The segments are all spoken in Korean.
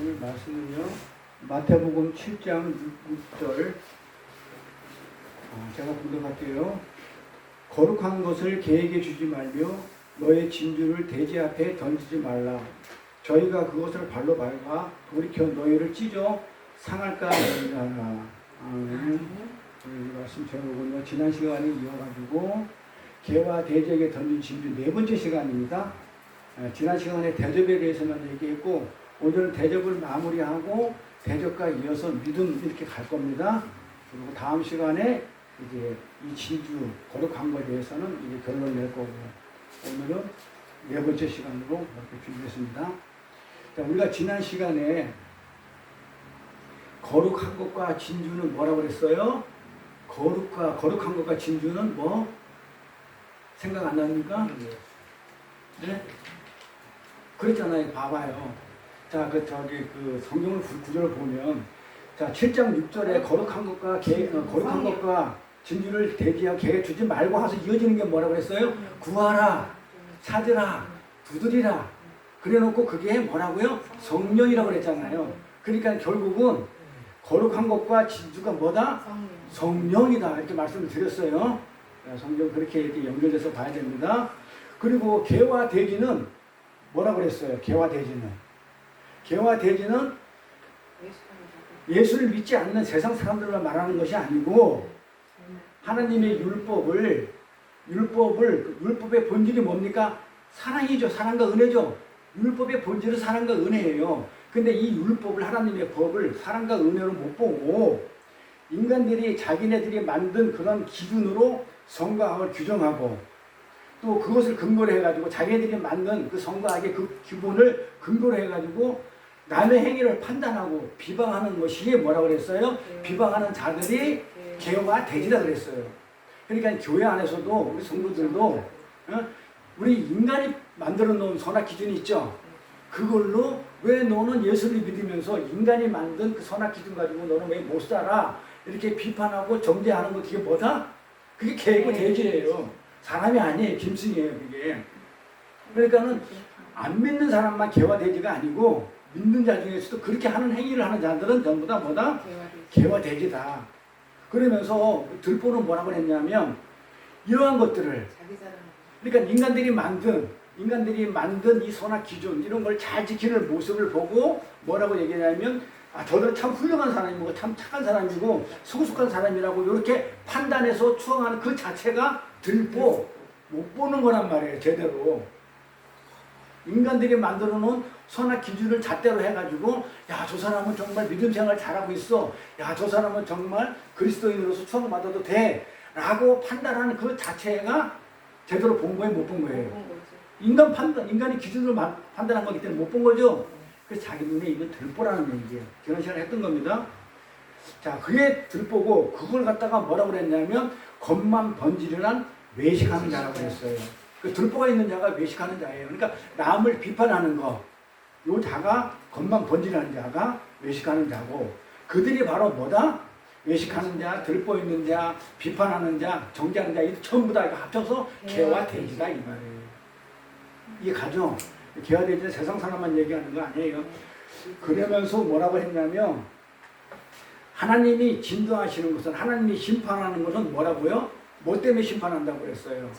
오늘 말씀은요. 마태복음 7장 6절 어, 제가 분석할게요. 거룩한 것을 개에게 주지 말며 너의 진주를 돼지 앞에 던지지 말라. 저희가 그것을 발로 밟아 돌이켜 너희를 찢어 상할까 하라. 아멘. 이 말씀 제목은요. 지난 시간에 이어가지고 개와 돼지에게 던진 진주 네 번째 시간입니다. 에, 지난 시간에 대접에 대해서만 얘기했고 오늘은 대접을 마무리하고 대접과 이어서 믿음 이렇게 갈 겁니다. 그리고 다음 시간에 이제 이 진주 거룩한 것에 대해서는 이제 결론을 낼 거고 오늘은 네 번째 시간으로 이렇게 준비했습니다. 자, 우리가 지난 시간에 거룩한 것과 진주는 뭐라고 그랬어요? 거룩과 거룩한 것과 진주는 뭐 생각 안 납니까? 네? 그랬잖아요. 봐봐요. 자, 그 저기 그 성경을 구- 구절을 보면 자, 7장 6절에 거룩한 것과 개, 어, 거룩한 것과 진주를 대지하고 개에 주지 말고 하서 이어지는 게 뭐라고 그랬어요? 구하라, 찾으라, 두드리라. 그래 놓고 그게 뭐라고요? 성령이라고 그랬잖아요. 그러니까 결국은 거룩한 것과 진주가 뭐다? 성령이다. 이렇게 말씀을 드렸어요. 네, 성경 그렇게 이렇게 연결돼서 봐야 됩니다. 그리고 개와 돼지는 뭐라고 그랬어요? 개와 돼지는. 개와 돼지는 예수를 믿지 않는 세상 사람들만 말하는 것이 아니고 하나님의 율법을 율법을 그 율법의 본질이 뭡니까? 사랑이죠. 사랑과 은혜죠. 율법의 본질은 사랑과 은혜예요. 근데 이 율법을 하나님의 법을 사랑과 은혜로 못 보고 인간들이 자기네들이 만든 그런 기준으로 성과학을 규정하고 또 그것을 근거로 해가지고 자기네들이 만든 그 성과학의 그 기본을 근거로 해가지고 남의 행위를 판단하고 비방하는 것이 뭐라고 그랬어요? 비방하는 자들이 개와 돼지라 그랬어요. 그러니까 교회 안에서도 우리 성도들도 어? 우리 인간이 만들어 놓은 선악 기준이 있죠. 그걸로 왜 너는 예수를 믿으면서 인간이 만든 그 선악 기준 가지고 너는 왜 못 살아? 이렇게 비판하고 정죄하는 거 그게 뭐다? 그게 개고 돼지예요. 사람이 아니에요. 짐승이에요. 그게. 그러니까는 안 믿는 사람만 개와 돼지가 아니고 믿는 자 중에서도 그렇게 하는 행위를 하는 자들은 전부 다 뭐다? 돼지다. 그러면서 들보는 뭐라고 했냐면 이러한 것들을 그러니까 인간들이 만든 인간들이 만든 이 선악 기준 이런 걸 잘 지키는 모습을 보고 뭐라고 얘기하냐면 아 저들은 참 훌륭한 사람이고 참 착한 사람이고 성숙한 사람이라고 이렇게 판단해서 추앙하는 그 자체가 들보 못 보는 거란 말이에요 제대로 인간들이 만들어 놓은 선악 기준을 잣대로 해가지고 야 저 사람은 정말 믿음 생활 잘하고 있어. 야 저 사람은 정말 그리스도인으로서 추앙받아도 돼. 라고 판단하는 그 자체가 제대로 본 거예요? 못 본 거예요? 인간 판단 인간의 기준으로 마- 판단한 거기 때문에 못 본 거죠? 그래서 자기 눈에 이건 들보라는 얘기예요. 그런 시간을 했던 겁니다. 자 그게 들보고 그걸 갖다가 뭐라고 그랬냐면 겉만 번지르란 외식하는 자라고 그랬어요. 그 들보가 있는 자가 외식하는 자예요 그러니까 남을 비판하는 거 요 자가 겉만 번지르는 자가 외식하는 자고 그들이 바로 뭐다? 외식하는 자, 들보 있는 자, 비판하는 자, 정죄하는 자, 이 전부 다 이거 합쳐서 개와 돼지다 이 말이에요. 이게 가죠? 개와 돼지는 세상 사람만 얘기하는 거 아니에요. 그러면서 뭐라고 했냐면 하나님이 진도하시는 것은 하나님이 심판하는 것은 뭐라고요? 뭐 때문에 심판한다고 그랬어요?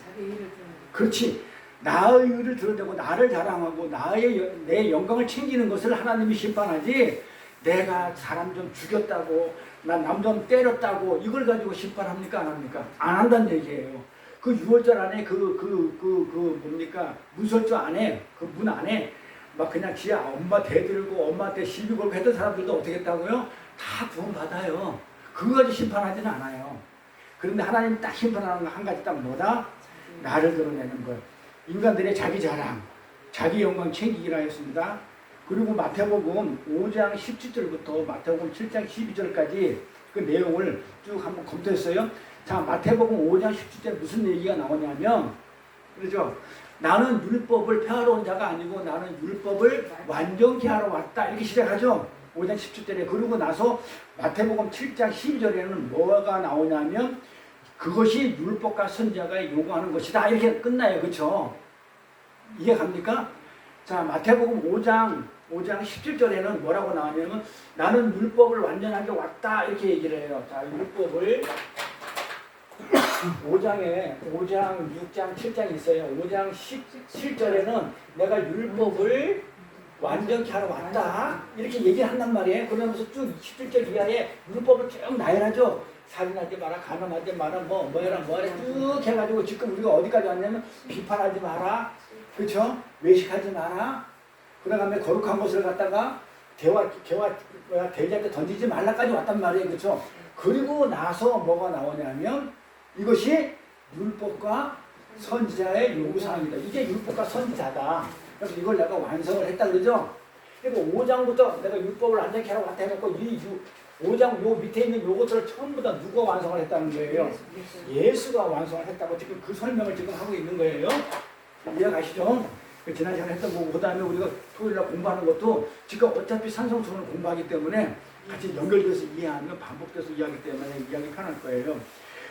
그렇지. 나의 의를 드러내고 나를 자랑하고 나의 여- 내 영광을 챙기는 것을 하나님이 심판하지 내가 사람 좀 죽였다고 나 남 좀 때렸다고 이걸 가지고 심판합니까 안 합니까? 안 한다는 얘기예요. 그 6월절 안에 그 그 그 그 뭡니까 문설주 안에 그 문 안에 막 그냥 지 엄마 대들고 엄마한테 시비 걸고 했던 사람들도 어떻게 했다고요? 다 구원 받아요. 그거 가지고 심판하지는 않아요. 그런데 하나님 딱 심판하는 거한 가지 딱 뭐다? 나를 드러내는 것. 인간들의 자기 자랑, 자기 영광 챙기기라 했습니다. 그리고 마태복음 5장 17절부터 마태복음 7장 12절까지 그 내용을 쭉 한번 검토했어요. 자, 마태복음 5장 17절 무슨 얘기가 나오냐면, 그렇죠? 나는 율법을 폐하러 온 자가 아니고 나는 율법을 완전케 하러 왔다. 이렇게 시작하죠. 5장 17절에. 그러고 나서 마태복음 7장 12절에는 뭐가 나오냐면, 그것이 율법과 선자가 요구하는 것이다. 이렇게 끝나요. 그렇죠? 이해 갑니까? 자, 마태복음 5장 5장 17절에는 뭐라고 나오냐면 나는 율법을 완전하게 왔다 이렇게 얘기를 해요. 자, 율법을 5장에 5장, 6장, 7장 있어요. 5장 17절에는 내가 율법을 완전히 하러 왔다 이렇게 얘기를 한단 말이에요. 그러면서 쭉 17절 이하에 율법을 쭉 나열하죠. 살인하지 마라, 가늠하지 마라, 뭐 뭐해라 뭐해라 쭉 해가지고 지금 우리가 어디까지 왔냐면 비판하지 마라, 그렇죠? 외식하지 마라. 그 다음에 거룩한 것을 갖다가 대화 개화 뭐야, 대지한테 던지지 말라까지 왔단 말이에요, 그렇죠? 그리고 나서 뭐가 나오냐면 이것이 율법과 선지자의 요구사항이다. 이게 율법과 선지자다. 그래서 이걸 내가 완성을 했다 그러죠. 그리고 5장부터 내가 율법을 완전히 왔다 해놓고 이 5장 요 밑에 있는 요것들을 전부 다 누가 완성을 했다는 거예요. 예수가 완성을 했다고 지금 그 설명을 지금 하고 있는 거예요. 이해가시죠? 그 지난 시간에 했던 거고 그 다음에 우리가 토요일 날 공부하는 것도 지금 어차피 산성수를 공부하기 때문에 같이 연결돼서 이해하면 반복돼서 이해하기 때문에 이해하기 편할 거예요.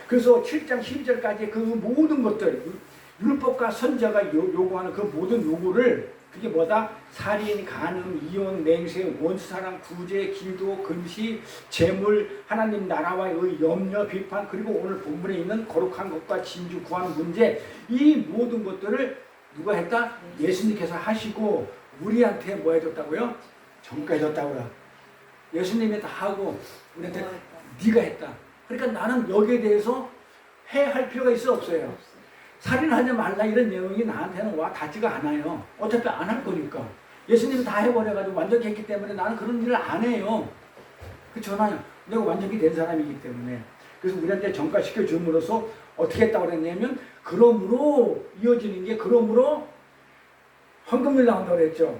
그래서 7장 12절까지 그 모든 것들 율법과 선자가 요- 요구하는 그 모든 요구를 그게 뭐다? 살인, 간음, 이혼, 맹세, 원수사랑, 구제, 기도, 금시, 재물, 하나님 나라와의 염려, 비판 그리고 오늘 본문에 있는 거룩한 것과 진주 구하는 문제 이 모든 것들을 누가 했다? 예수님께서 하시고 우리한테 뭐 해줬다고요? 전가해줬다고요. 예수님이 다 하고 우리한테 네가 했다. 그러니까 나는 여기에 대해서 해할 필요가 있어 없어요. 살인하지 말라 이런 내용이 나한테는 와 닿지가 않아요. 어차피 안 할 거니까. 예수님이 다 해버려가지고 완전히 했기 때문에 나는 그런 일을 안 해요. 그렇잖아요. 내가 완전히 된 사람이기 때문에. 그래서 우리한테 전가시켜 줌으로써 어떻게 했다고 그랬냐면 그러므로 이어지는 게 그러므로 황금을 나온다고 그랬죠.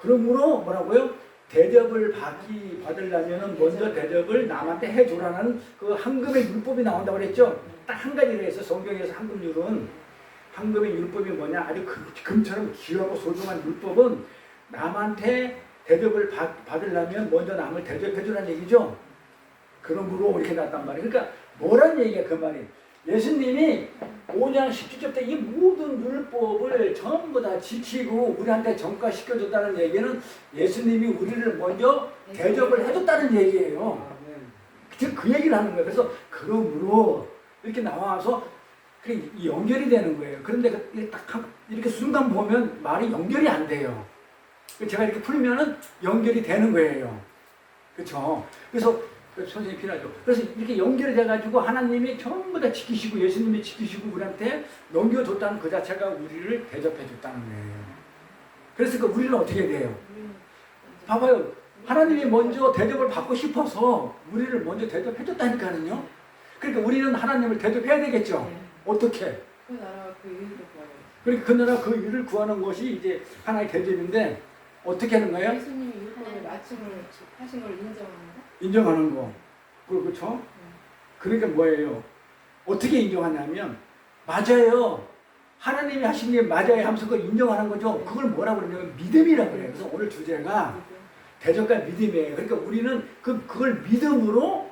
그러므로 뭐라고요? 대접을 받기 받으려면은 먼저 대접을 남한테 해줘라는 그 황금의 율법이 나온다고 그랬죠. 딱 한 가지를 해서 성경에서 황금률은 황금의 율법이 뭐냐? 아주 금- 금처럼 귀하고 소중한 율법은 남한테 대접을 받, 받으려면 먼저 남을 대접해주라는 얘기죠. 그러므로 이렇게 났단 말이에요. 그러니까 뭐란 얘기야 그 말이. 예수님이 5장 17절 때 이 모든 율법을 전부 다 지키고 우리한테 전가시켜줬다는 얘기는 예수님이 우리를 먼저 대접을 해줬다는 얘기예요. 즉 그 얘기를 하는 거예요. 그래서 그러므로 이렇게 나와서 연결이 되는 거예요. 그런데 그- 딱 한- 이렇게 순간 보면 말이 연결이 안 돼요. 제가 이렇게 풀면은 연결이 되는 거예요. 그렇죠? 그래서 그 선생님이 필요하죠. 그래서 이렇게 연결이 돼가지고 하나님이 전부 다 지키시고 예수님이 지키시고 우리한테 넘겨줬다는 그 자체가 우리를 대접해줬다는 거예요. 그래서 그 우리는 어떻게 돼요? 봐봐요. 하나님이 먼저 대접을 받고 싶어서 우리를 먼저 대접해줬다니까요. 그러니까 우리는 하나님을 대접해야 되겠죠. 어떻게? 그 나라가 그 일을 구하는 그러니까 그 나라 그 일을 구하는 것이 이제 하나의 대접인데 어떻게 하는 거예요? 예수님이 율법의 마침을 하신 걸. 인정하는 거. 그- 그렇죠? 그러니까 뭐예요? 어떻게 인정하냐면 맞아요. 하나님이 하신 게 맞아요 하면서 그걸 인정하는 거죠. 그걸 뭐라고 그러냐면 믿음이라고 그래요. 그래서 오늘 주제가 대적과 믿음이에요. 그러니까 우리는 그, 그걸 믿음으로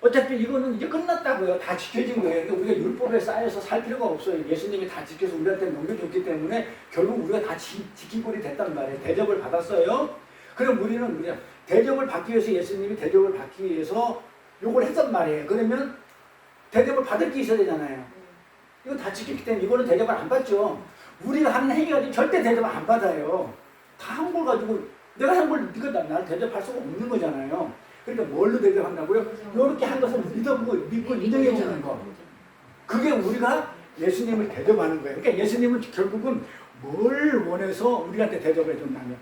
어차피 이거는 이제 끝났다고요. 다 지켜진 거예요. 그러니까 우리가 율법에 쌓여서 살 필요가 없어요. 예수님이 다 지켜서 우리한테 넘겨줬기 때문에 결국 우리가 다 지, 지킨 꼴이 됐단 말이에요. 대접을 받았어요. 그럼 우리는 우리가 대접을 받기 위해서 예수님이 대접을 받기 위해서 요걸 했단 말이에요. 그러면 대접을 받을 게 있어야 되잖아요. 이거 다 지켰기 때문에 이거는 대접을 안 받죠. 우리가 하는 행위가 절대 대접을 안 받아요. 다 한 걸 가지고 내가 한 걸 네가 나- 나를 대접할 수가 없는 거잖아요. 그러니까 뭘로 대접한다고요? 이렇게 한 것을 믿어보고 믿고 인정해 보는 거. 그게 우리가 예수님을 대접하는 거예요. 그러니까 예수님은 결국은 뭘 원해서 우리한테 대접해 줬냐면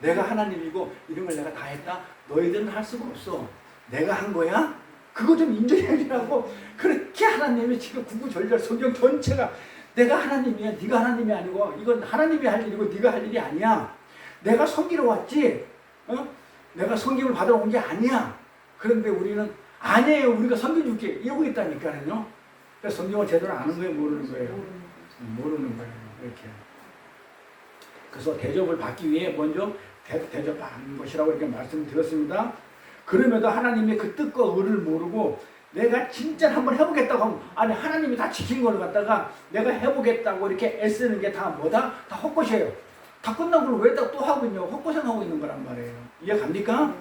내가 하나님이고 이런 걸 내가 다 했다. 너희들은 할 수가 없어. 내가 한 거야? 그거 좀 인정해 주라고 그렇게 하나님이 지금 구구절절 성경 전체가 내가 하나님이야. 네가 하나님이 아니고 이건 하나님이 할 일이고 네가 할 일이 아니야. 내가 섬기러 왔지. 어? 내가 섬김을 받으러 온게 아니야. 그런데 우리는 아니에요. 우리가 섬겨줄게. 이러고 있다니까요. 그래서 성경을 제대로 아는 거예요, 모르는 거예요. 모르는 거예요. 이렇게. 그래서 대접을 받기 위해 먼저 대, 대접받는 것이라고 이렇게 말씀드렸습니다. 그럼에도 하나님의 그 뜻과 의를 모르고 내가 진짜 한번 해보겠다고 하면 아니 하나님이 다 지킨 걸 갖다가 내가 해보겠다고 이렇게 애쓰는 게 다 뭐다? 다 헛것이에요. 다 끝나고 그걸 왜다 또 하고 있냐고 헛고생하고 있는 거란 말이에요. 이해 갑니까?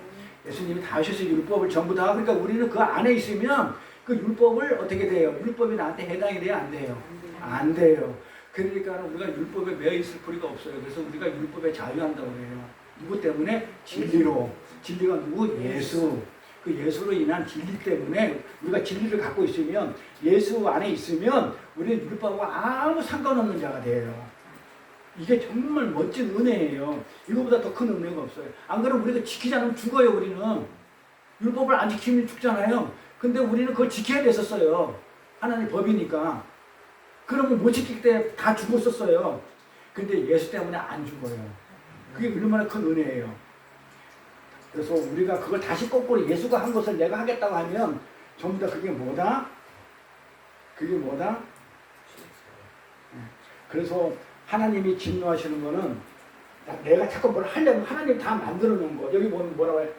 예수님이 다 하셔서 율법을 전부 다 그러니까 우리는 그 안에 있으면 그 율법을 어떻게 돼요? 율법이 나한테 해당이 돼요? 안 돼요? 안 돼요. 그러니까 우리가 율법에 매여 있을 필요가 없어요. 그래서 우리가 율법에 자유한다고 해요. 누구 때문에? 진리로. 진리가 누구? 예수. 그 예수로 인한 진리 때문에 우리가 진리를 갖고 있으면 예수 안에 있으면 우리는 율법하고 아무 상관없는 자가 돼요. 이게 정말 멋진 은혜예요. 이거보다 더 큰 은혜가 없어요. 안 그러면 우리가 지키지 않으면 죽어요, 우리는. 율법을 안 지키면 죽잖아요. 근데 우리는 그걸 지켜야 됐었어요. 하나님 법이니까. 그러면 못 지킬 때 다 죽었었어요. 근데 예수 때문에 안 죽어요. 그게 얼마나 큰 은혜예요. 그래서 우리가 그걸 다시 거꾸로 예수가 한 것을 내가 하겠다고 하면 전부 다 그게 뭐다? 그게 뭐다? 그래서 하나님이 진노하시는 거는 나- 내가 자꾸 뭘 하려면 하나님 다 만들어 놓은 거. 여기 보면 뭐라고 해?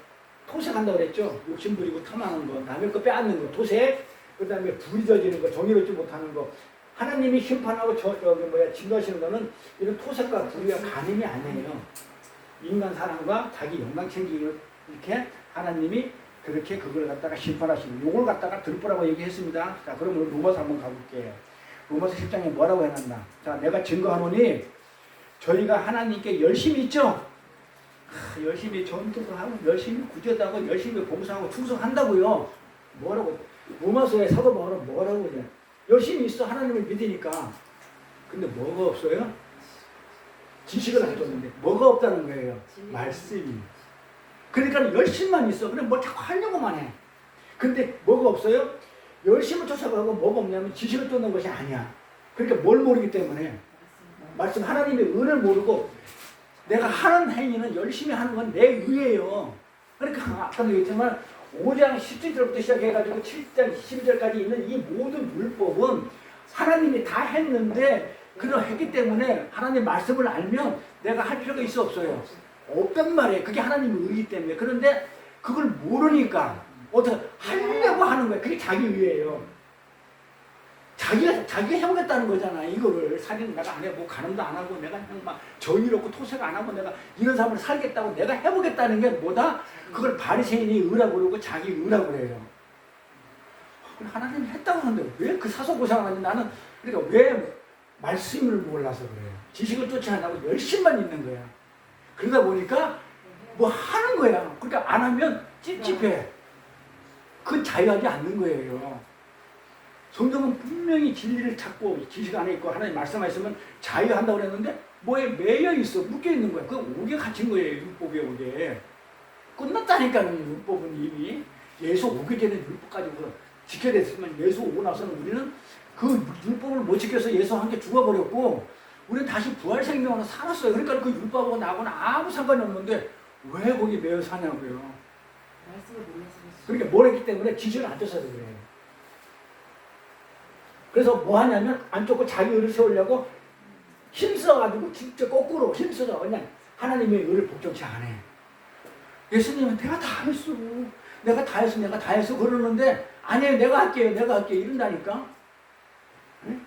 토색한다고 그랬죠? 욕심 부리고 탐하는 거, 남의 거 빼앗는 거, 토색. 그 다음에 불이 져지는 거, 정의롭지 못하는 거. 하나님이 심판하고 저, 저기 뭐야, 진노하시는 거는 이런 토색과 불의와 간음이 아니에요. 인간 사랑과 자기 영광 챙기기를 이렇게 하나님이 그렇게 그걸 갖다가 심판하시는 요걸 갖다가 들보라고 얘기했습니다. 자, 그럼 로마서 한번 가볼게요. 로마서 10장에 뭐라고 해놨나? 자, 내가 증거하노니 저희가 하나님께 열심히 있죠? 하, 열심히 전투도 하고 열심히 구제하고 열심히 봉사하고 충성한다고요. 뭐라고? 로마서에 사도 바울은 뭐라고 그래? 열심히 있어 하나님을 믿으니까. 근데 뭐가 없어요? 지식을 안 줬는데 뭐가 없다는 거예요? 말씀이. 그러니까 열심만 있어. 그래 뭐 자꾸 하려고만 해. 근데 뭐가 없어요? 열심을 쫓아가고 뭐가 없냐면 지식을 쫓는 것이 아니야. 그러니까 뭘 모르기 때문에 말씀 하나님의 은을 모르고 내가 하는 행위는 열심히 하는 건 내 의예요. 그러니까 아까도 얘기했지만 5장 17절부터 시작해가지고 7장 12절까지 있는 이 모든 율법은 하나님이 다 했는데 그걸 했기 때문에 하나님 말씀을 알면 내가 할 필요가 있어 없어요. 없단 말이에요. 그게 하나님의 의기 때문에. 그런데 그걸 모르니까 어떻게 하려고 하는 거예요. 그게 자기 의예요. 자기가 자기가 해보겠다는 거잖아. 이거를 살인 내가 안 해보고 가늠도 안 하고 내가 그냥 막 정의롭고 토색 안 하고 내가 이런 삶을 살겠다고 내가 해보겠다는 게 뭐다? 그걸 바리새인이 의라고 그러고 자기 의라고 그래요. 그럼 하나님이 했다고 하는데 왜 그 사소고생을 하지? 나는 그러니까 왜 말씀을 몰라서 그래요. 지식을 쫓지 않고 열심만 있는 거야. 그러다 보니까 뭐 하는 거야. 그러니까 안 하면 찝찝해. 그건 자유하지 않는 거예요. 성경은 분명히 진리를 찾고 지식 안에 있고 하나님 말씀하시면 자유한다고 그랬는데 뭐에 매여 있어 묶여 있는 거야. 그 옥에 갇힌 거예요. 율법에 옥에. 끝났다니까는 율법은 이미 예수 오기 전에 율법 가지고 지켜야 됐으면 예수 오고 나서는 우리는 그 율법을 못 지켜서 예수 함께 죽어버렸고 우리는 다시 부활 생명으로 살았어요. 그러니까 그 율법하고 나하고는 아무 상관이 없는데 왜 거기 매여 사냐고요. 그러니까 뭘 했기 때문에 지식을 안 쫓아서 그래요. 그래서 뭐 하냐면 안 쫓고 자기 의를 세우려고 힘써가지고 진짜 거꾸로 힘써서 그냥 하나님의 의를 복종치 안 해. 예수님은 내가 다 했어. 내가 다 했어. 내가 다 했어. 그러는데 아니에요. 내가 할게요. 내가 할게요. 이런다니까. 응?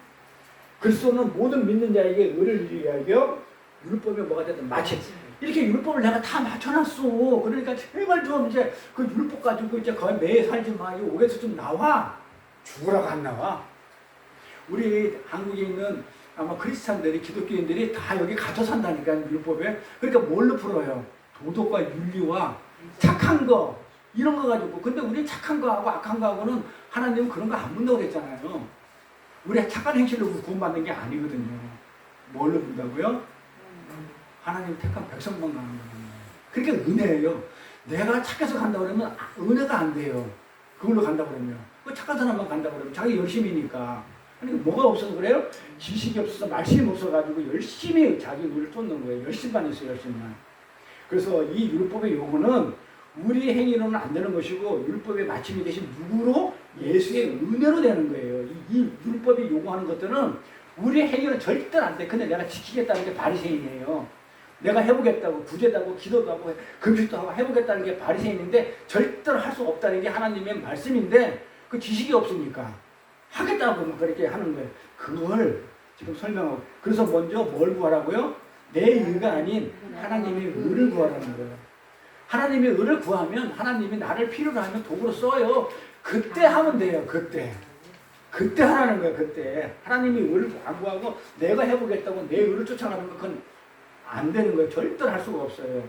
그리스도는 모든 믿는 자에게 의를 위하여 율법에 뭐가 됐든 마치 이렇게 율법을 내가 다 맞춰놨어. 그러니까 제발 좀 이제 그 율법 가지고 이제 거의 매일 살지 마. 이 옥에서 좀 나와. 죽으라고 안 나와. 우리 한국에 있는 아마 크리스찬들이 기독교인들이 다 여기 갇혀 산다니까 율법에. 그러니까 뭘로 풀어요? 도덕과 윤리와 착한 거 이런 거 가지고. 근데 우리 착한 거하고 악한 거하고는 하나님은 그런 거 안 본다고 그랬잖아요. 우리 착한 행실로 구원받는 게 아니거든요. 뭘로 본다고요? 하나님 택한 백성만 가는 거예요. 그러니까 은혜예요. 내가 착해서 간다 그러면 아, 은혜가 안 돼요. 그걸로 간다 그러면. 그 착한 사람만 간다 그러면 자기 열심이니까. 아니 뭐가 없어서 그래요? 지식이 없어서 말씀이 없어가지고 열심히 자기 의를 쫓는 거예요. 열심만 있어요, 열심만. 그래서 이 율법의 요구는 우리 행위로는 안 되는 것이고 율법의 마침이 되신 누구로 예수의 은혜로 되는 거예요. 이, 이 율법이 요구하는 것들은 우리 행위는 절대 안 돼. 근데 내가 지키겠다는 게 바리새인이에요. 내가 해보겠다고 구제다고 기도도 하고 금식도 하고 해보겠다는 게 바리새인인데 절대로 할 수 없다는 게 하나님의 말씀인데 그 지식이 없으니까 하겠다고 막 그렇게 하는 거예요. 그걸 지금 설명하고 그래서 먼저 뭘 구하라고요? 내 의가 아닌 하나님의 의를 구하라는 거예요. 하나님의 의를 구하면 하나님이 나를 필요로 하면 도구로 써요. 그때 하면 돼요. 그때. 그때 하라는 거예요. 그때. 하나님이 의를 안 구하고 내가 해보겠다고 내 의를 쫓아가는 건 안 되는 거예요. 절대로 할 수가 없어요.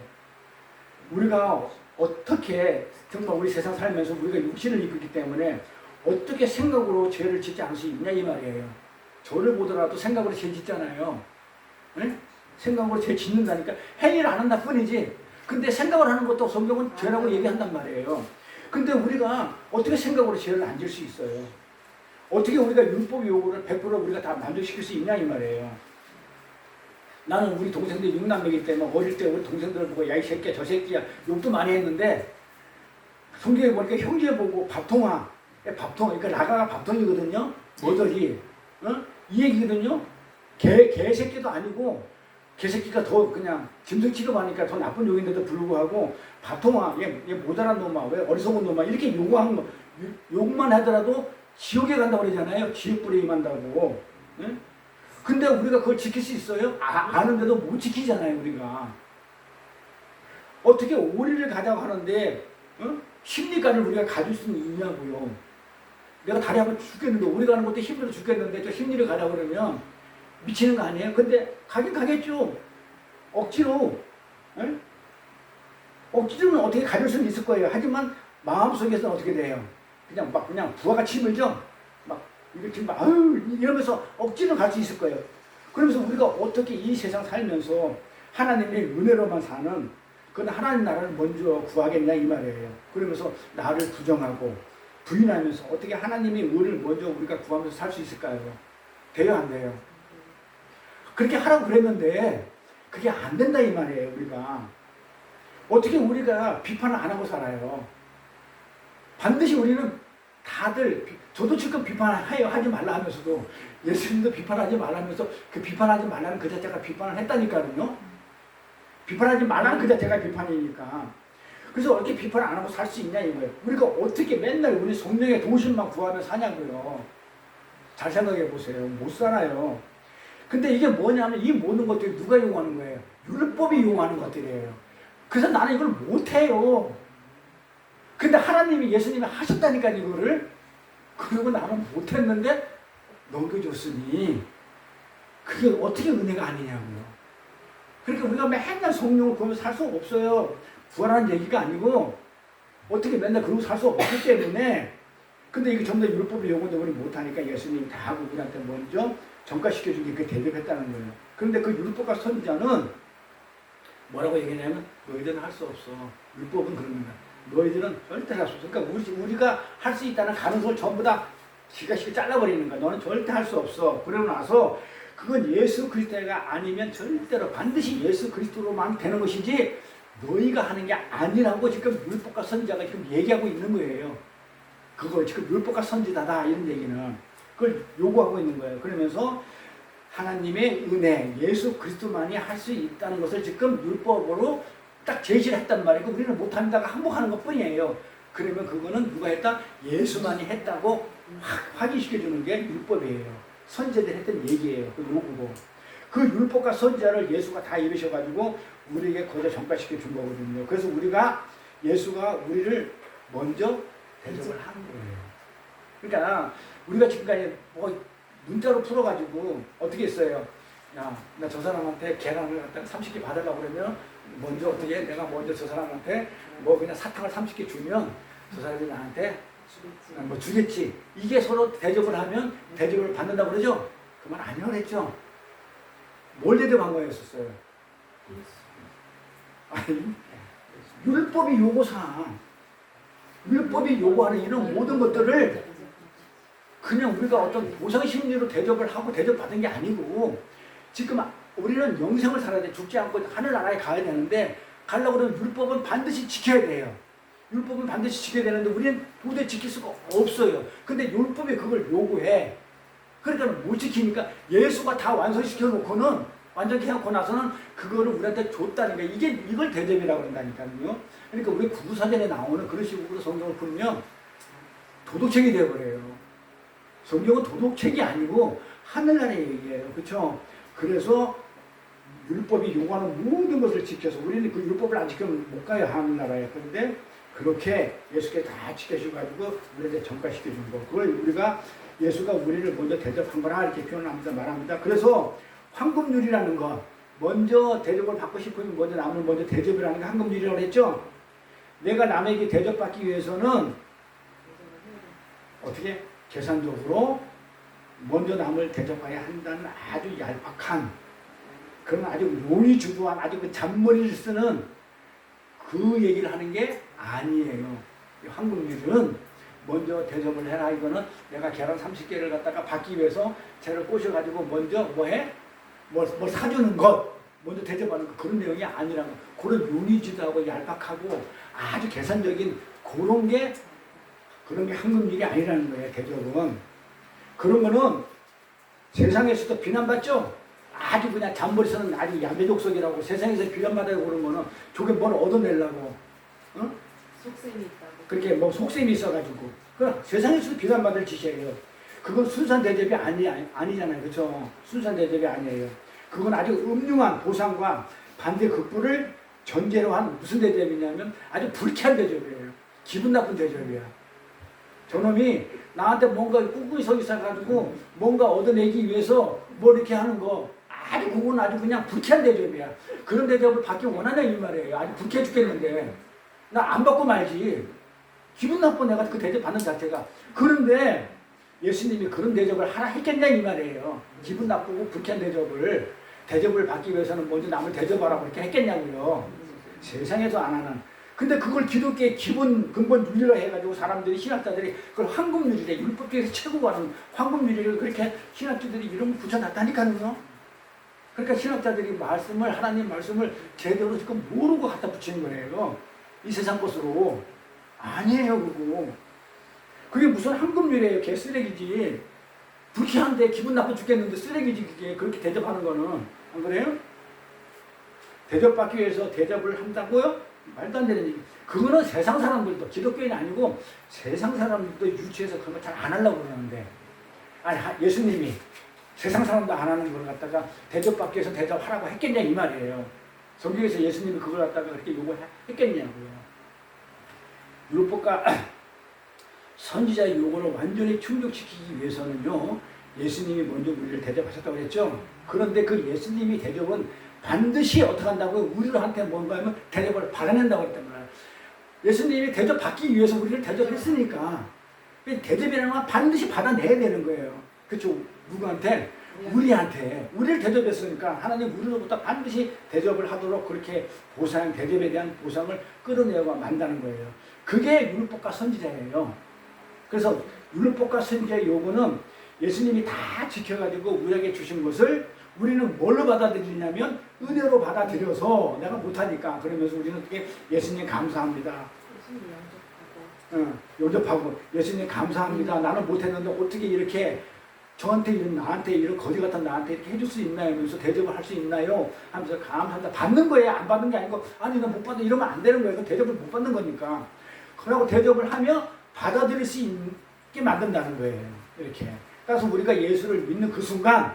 우리가 어떻게 정말 우리 세상 살면서 우리가 육신을 입기 때문에 어떻게 생각으로 죄를 짓지 않을 수 있냐 이 말이에요. 저를 보더라도 생각으로 죄 짓잖아요. 응? 생각으로 죄 짓는다니까 행위를 안 한다 뿐이지. 근데 생각을 하는 것도 성경은 죄라고 얘기한단 말이에요. 근데 우리가 어떻게 생각으로 죄를 안 질 수 있어요? 어떻게 우리가 율법 요구를 100% 우리가 다 만족시킬 수 있냐 이 말이에요. 나는 우리 동생들이 육남매이기 때문에 어릴 때 우리 동생들을 보고 야 이 새끼야 저 새끼야 욕도 많이 했는데 성경에 보니까 형제 보고 밥통아 밥통 그러니까 라가가 밥통이거든요. 머저리 어? 이 얘기거든요. 개 개새끼도 아니고 개새끼가 더 그냥 짐승 취급하니까 더 나쁜 욕인데도 불구하고 밥통아 얘, 얘 모자란 놈아. 왜 어리석은 놈아. 이렇게 요구한 거 욕- 욕만 하더라도 지옥에 간다고 그러잖아요. 지옥 불에 임한다고. 응? 근데 우리가 그걸 지킬 수 있어요? 아, 아는데도 못 지키잖아요, 우리가. 어떻게 오리를 가자고 하는데, 어? 심리관을 우리가 가질 수는 있냐고요. 내가 다리 한번 죽겠는데, 오리 가는 것도 힘들어 죽겠는데, 저 심리를 가자고 그러면 미치는 거 아니에요? 근데 가긴 가겠죠. 억지로. 에? 억지로는 어떻게 가질 수는 있을 거예요. 하지만 마음속에서는 어떻게 돼요? 그냥 막 그냥 부하가 침을죠? 지금 막, 아유, 이러면서 억지로 갈수 있을 거예요. 그러면서 우리가 어떻게 이 세상 살면서 하나님의 은혜로만 사는 그건 하나님 나라를 먼저 구하겠냐 이 말이에요. 그러면서 나를 부정하고 부인하면서 어떻게 하나님의 의를 먼저 우리가 구하면서 살 수 있을까요? 돼요, 안 돼요? 그렇게 하라고 그랬는데 그게 안 된다 이 말이에요, 우리가. 어떻게 우리가 비판을 안 하고 살아요? 반드시 우리는 다들 비- 저도 지금 비판해요 하지 말라 하면서도 예수님도 비판하지 말라면서 그 비판하지 말라는 그 자체가 비판을 했다니까요. 비판하지 말라는 그 자체가 비판이니까. 그래서 어떻게 비판 안 하고 살 수 있냐 이거예요. 우리가 어떻게 맨날 우리 성령의 도심만 구하며 사냐고요. 잘 생각해 보세요. 못 살아요. 근데 이게 뭐냐면 이 모든 것들이 누가 요구하는 거예요? 율법이 요구하는 것들이에요. 그래서 나는 이걸 못해요. 근데 하나님이 예수님이 하셨다니까 이거를 그리고 나는 못했는데 넘겨줬으니 그게 어떻게 은혜가 아니냐고요. 그러니까 우리가 맨날 성령을 구하면 살 수 없어요. 구하라는 얘기가 아니고 어떻게 맨날 그러고 살 수 없기 때문에 근데 이게 전부 다 율법을 요구인데 우리 못하니까 예수님이 다 우리한테 먼저 전가시켜준 게그 대접했다는 거예요. 그런데 그 율법과 선지자는 뭐라고 얘기하냐면 너희들은 할 수 없어. 율법은 그런 거야. 너희들은 절대 할 수 없어. 그러니까 우리, 우리가 할 수 있다는 가능성을 전부 다 기가시게 잘라버리는 거야. 너는 절대 할 수 없어. 그러고 나서 그건 예수 그리스도가 아니면 절대로 반드시 예수 그리스도로만 되는 것이지 너희가 하는 게 아니라고 지금 율법과 선지자가 지금 얘기하고 있는 거예요. 그걸 지금 율법과 선지자다 이런 얘기는 그걸 요구하고 있는 거예요. 그러면서 하나님의 은혜, 예수 그리스도만이 할 수 있다는 것을 지금 율법으로 딱 제시를 했단 말이고 우리는 못한다가 항복하는 것 뿐이에요. 그러면 그거는 누가 했다? 예수만이 했다고 확 확인시켜 주는 게 율법이에요. 선제들 했던 얘기예요. 그 요구고. 그 율법과 선지자를 예수가 다 이루셔가지고 우리에게 거저 전가시켜 준 거거든요. 그래서 우리가 예수가 우리를 먼저 대접을 한 거예요. 그러니까 우리가 지금까지 뭐 문자로 풀어가지고 어떻게 했어요? 야, 나 저 사람한테 계란을 갖다가 30개 받으려고 그러면 먼저 어떻게 해? 내가 먼저 저 사람한테 뭐 그냥 사탕을 30개 주면 저 사람이 나한테. 뭐 주겠지. 이게 서로 대접을 하면 대접을 받는다고 그러죠? 그만 아니라고 그랬죠? 뭘 대접한 거였었어요? 아니, 율법이 요구사항, 율법이 요구하는 이런 모든 것들을 그냥 우리가 어떤 보상 심리로 대접을 하고 대접받은 게 아니고 지금 우리는 영생을 살아야 돼. 죽지 않고 하늘나라에 가야 되는데 가려고 그러면 율법은 반드시 지켜야 돼요. 율법은 반드시 지켜야 되는데 우리는 도저히 지킬 수가 없어요. 근데 율법이 그걸 요구해. 그러니까 못 지키니까 예수가 다 완성시켜 놓고는 완전히 해놓고 나서는 그거를 우리한테 줬다는 게 이게 이걸 대접이라고 그런다니까요. 그러니까 우리 구사전에 나오는 그런 식으로 성경을 풀면 도덕책이 되어버려요. 성경은 도덕책이 아니고 하늘나라의 얘기예요. 그렇죠? 그래서 율법이 요구하는 모든 것을 지켜서 우리는 그 율법을 안 지키면 못 가야 하는 나라예요. 그런데 그렇게 예수께 다 지켜주가지고 우리한테 전가시켜준 거. 그걸 우리가 예수가 우리를 먼저 대접한 거라 이렇게 표현합니다. 말합니다. 그래서 황금률이라는 거 먼저 대접을 받고 싶으면 먼저 남을 먼저 대접이라는 게 황금률이라고 했죠. 내가 남에게 대접받기 위해서는 어떻게 계산적으로 먼저 남을 대접해야 한다는 아주 얄팍한 그런 아주 용의주도한 아주 그 잔머리를 쓰는 그 얘기를 하는 게 아니에요. 이 한국인은 먼저 대접을 해라. 이거는 내가 계란 30개를 갖다가 받기 위해서 쟤를 꼬셔가지고 먼저 뭐해? 뭘, 뭘 사주는 것. 먼저 대접하는 것. 그런 내용이 아니라는 거. 그런 용의주도하고 얄팍하고 아주 계산적인 그런 게 그런 게 황금일이 아니라는 거예요 대접은. 그런 거는 세상에서도 비난받죠 아주 그냥 잔머리 쓰는 아주 야매족속이라고 세상에서 비난받아요 그런 거는 저게 뭘 얻어내려고 어? 속셈이 있다고. 그렇게 뭐 속셈이 있어가지고. 그 세상에서도 비난받을 짓이에요. 그건 순수한 대접이 아니, 아니잖아요. 그렇죠 순수한 대접이 아니에요. 그건 아주 음흉한 보상과 반대 극부를 전제로 한 무슨 대접이냐면 아주 불쾌한 대접이에요. 기분 나쁜 대접이야. 저놈이 나한테 뭔가 꾹꾹이 서 있어가지고 뭔가 얻어내기 위해서 뭐 이렇게 하는 거 아주 그건 아주 그냥 불쾌한 대접이야. 그런 대접을 받기 원하냐 이 말이에요. 아주 불쾌해 죽겠는데 나 안 받고 말지. 기분 나빠 내가 그 대접 받는 자체가. 그런데 예수님이 그런 대접을 하라 했겠냐 이 말이에요. 기분 나쁘고 불쾌한 대접을 대접을 받기 위해서는 먼저 남을 대접하라고 이렇게 했겠냐고요. 세상에도 안 하는. 근데 그걸 기독교의 기본 근본 윤리로 해가지고 사람들이 신학자들이 그걸 황금 윤리래 율법 중에서 최고가 하는 황금 윤리를 그렇게 신학자들이 이름 붙여놨다니까요. 그러니까 신학자들이 말씀을 하나님 말씀을 제대로 지금 모르고 갖다 붙이는 거예요. 이 세상 것으로 아니에요 그거. 그게 무슨 황금률이에요. 개 쓰레기지. 불쾌한데 기분 나빠 죽겠는데 쓰레기지 그게 그렇게 대접하는 거는 안 그래요? 대접받기 위해서 대접을 한다고요? 말도 안 되는 얘기. 그거는 세상 사람들도 기독교인이 아니고 세상 사람들도 유치해서 그런 거잘안 하려고 그러는데 아니 하- 예수님이 세상 사람도 안 하는 걸 갖다가 대접받기 위해서 대접하라고 했겠냐 이 말이에요. 성경에서 예수님이 그걸 갖다가 그렇게 요구했겠냐고요. 율법과 선지자의 요구를 완전히 충족시키기 위해서는요. 예수님이 먼저 우리를 대접하셨다고 그랬죠. 그런데 그 예수님이 대접은 반드시 어떻게 한다고요? 우리한테 뭔가 하면 대접을 받아낸다고 말이에요. 예수님이 대접받기 위해서 우리를 대접했으니까 이 대접이라는 건 반드시 받아내야 되는 거예요. 그렇죠? 누구한테? 우리한테 우리를 대접했으니까 하나님 우리로부터 반드시 대접을 하도록 그렇게 보상 대접에 대한 보상을 끌어내고 만다는 거예요. 그게 율법과 선지자예요. 그래서 율법과 선지자의 요구는 예수님이 다 지켜가지고 우리에게 주신 것을 우리는 뭘로 받아들이냐면 은혜로 받아들여서 내가 못하니까 그러면서 우리는 어떻게 예수님 감사합니다. 어, 용접하고 예수님 감사합니다. 나는 못했는데 어떻게 이렇게 저한테 이런 나한테 이런 거지 같은 나한테 이렇게 해줄 수 있나요? 하면서 대접을 할 수 있나요? 하면서 감사합니다. 받는 거예요. 안 받는 게 아니고 아니 나 못 받아 이러면 안 되는 거예요. 그 대접을 못 받는 거니까. 그러고 대접을 하며 받아들일 수 있게 만든다는 거예요. 이렇게. 그래서 우리가 예수를 믿는 그 순간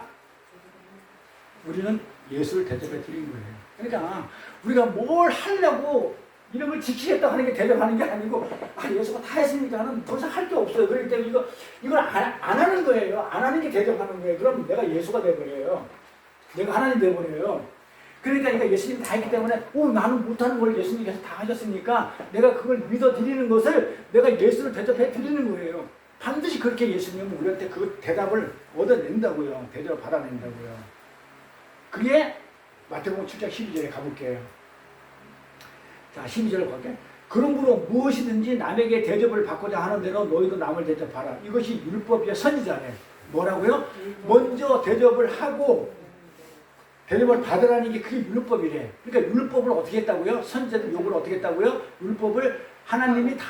우리는 예수를 대접해 드린 거예요. 그러니까 우리가 뭘 하려고 이런 걸 지키겠다 하는 게 대접하는 게 아니고 아 예수가 다 했으니까는 더 이상 할 게 없어요. 그렇기 때문에 이거 이걸 안, 안 하는 거예요. 안 하는 게 대접하는 거예요. 그럼 내가 예수가 돼버려요. 내가 하나님 돼버려요. 그러니까 이거 예수님 다 했기 때문에 오 나는 못하는 걸 예수님께서 다 하셨으니까 내가 그걸 믿어 드리는 것을 내가 예수를 대접해 드리는 거예요. 반드시 그렇게 예수님은 우리한테 그 대답을 얻어낸다고요. 대접을 받아낸다고요. 그게 마태복음 7장 12절에 가볼게요. 자, 12절을 볼게. 그러므로 무엇이든지 남에게 대접을 받고자 하는 대로 너희도 남을 대접하라. 이것이 율법이야 선지자래. 뭐라고요? 먼저 대접을 하고 대접을 받으라는 게 그게 율법이래. 그러니까 율법을 어떻게 했다고요? 선지자들 요구를 어떻게 했다고요? 율법을 하나님이 다